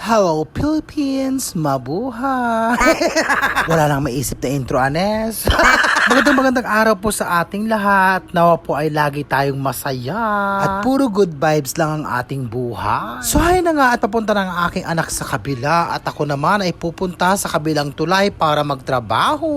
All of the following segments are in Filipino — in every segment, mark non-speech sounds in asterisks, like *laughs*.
Hello Philippines, mabuhay! *laughs* Wala nang maisip na intro, Anes. *laughs* magandang magandang araw po sa ating lahat. Nawa po ay lagi tayong masaya. At puro good vibes lang ang ating buhay. So hay na nga at papunta na ang aking anak sa kabila. At ako naman ay pupunta sa kabilang tulay para magtrabaho.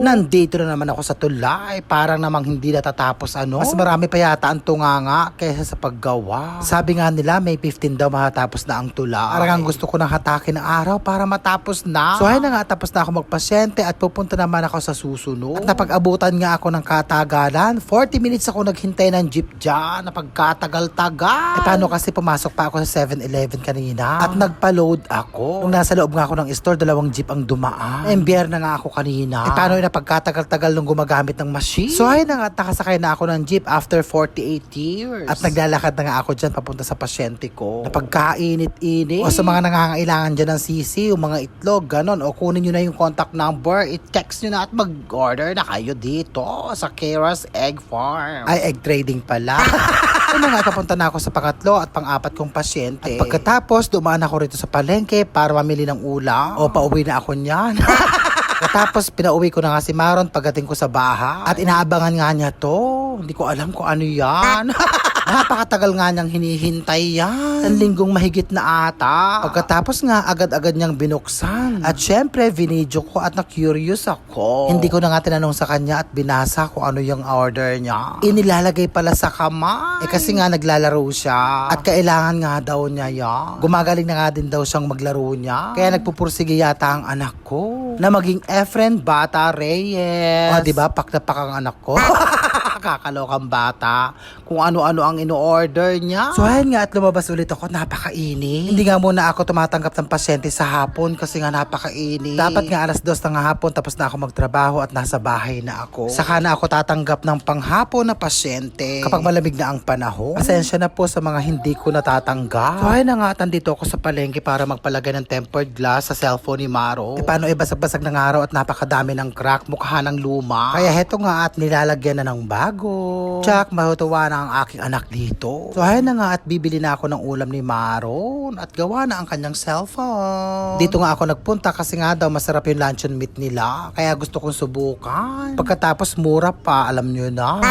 Nandito na naman ako sa tulay. Parang namang hindi natatapos ano. Mas marami pa yata ang tunganga kaysa sa paggawa. Sabi nga nila may 15 daw matatapos na ang tulay. Parang ang gusto ko nang hatakin ng araw para matapos na. So hay na nga tapos na ako magpasyente at pupunta naman ako sa susunod. At napag-abutan nga ako ng katagalan. 40 minutes ako naghintay ng jeep dyan. Napagkatagal-tagal. Eh paano kasi pumasok pa ako sa 7-Eleven kanina. At nagpa-load ako. Nung nasa loob nga ako ng store, dalawang jeep ang dumaan. Embier na nga ako kanina. Eh paano yung napagkatagal-tagal nung gumagamit ng machine? So ay na nga at nakasakay na ako ng jeep after 48 years. At naglalakad na nga ako dyan papunta sa pasyente ko. Napagkainit-init. O sa mga nangangailangan dyan ng sisi, o mga itlog, ganon. O kunin nyo na yung contact number, i-text nyo na at mag-order na kayo dito sa Kera's Egg Farm. Ay, egg trading pala. *laughs* Una nga, papunta na ako sa pangatlo at pang-apat kong pasyente. At pagkatapos, dumaan ako rito sa palengke para mamili ng ulam. O pauwi na ako niyan. *laughs* Tapos pinauwi ko na nga si Maron pagdating ko sa bahay. At inaabangan nga niya to. Hindi ko alam kung ano yan. *laughs* Napakatagal nga niyang hinihintay yan. Ang linggong mahigit na ata. Pagkatapos nga, agad-agad niyang binuksan. At syempre, vinidyo ko at na-curious ako. Hindi ko na nga tinanong sa kanya at binasa kung ano yung order niya. Inilalagay pala sa kamay. Eh kasi nga naglalaro siya. At kailangan nga daw niya yan. Gumagaling na nga din daw siyang maglaro niya. Kaya nagpupursige yata ang anak ko. Na maging Efren Bata Reyes. O, di ba? Pak na pak ang anak ko. *laughs* Kakalokang bata. Kung ano-ano ang ino-order niya. So, ayan nga at lumabas ulit ako. Napakainit. Hindi nga muna ako tumatanggap ng pasyente sa hapon kasi nga napakainit. Dapat nga alas dos nga hapon tapos na ako magtrabaho at nasa bahay na ako. Saka na ako tatanggap ng panghapon na pasyente kapag malamig na ang panahon. Pasensya na po sa mga hindi ko natatanggap. So, ayan na nga at nandito ako sa palengke para magpalagay ng tempered glass sa cellphone ni Maro. E paano ibasag-basag ng araw at napakadami ng crack mukha ng luma. Kaya heto nga at nilalagyan na ng bago. Tsak, mahutuwa na ang aking anak dito. So ayan na nga at bibili na ako ng ulam ni Maron at gawa na ang kanyang cellphone. Dito nga ako nagpunta kasi nga daw masarap yung luncheon meat nila. Kaya gusto kong subukan. Pagkatapos mura pa, alam nyo na. *laughs*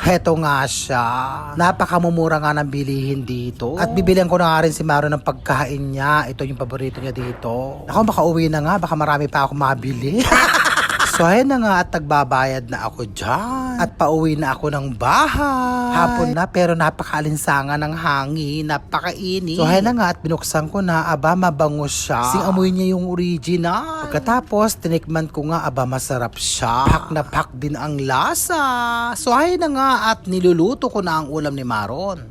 Heto nga siya. Napakamumura nga ng bilihin dito. At bibilihan ko na nga rin si Maro ng pagkain niya. Ito yung paborito niya dito. Ako baka uwi na nga. Baka marami pa ako mabili. *laughs* So ayan na nga at nagbabayad na ako dyan. At pauwi na ako ng bahay. Hapon na pero napakaalinsangan ng hangin. Napakainit. So ayan na nga at binuksan ko na. Aba mabango siya. Sing amoy niya yung original. Pagkatapos tinikman ko nga. Aba masarap siya. Pak na pak din ang lasa. So ayan na nga at niluluto ko na ang ulam ni Maron.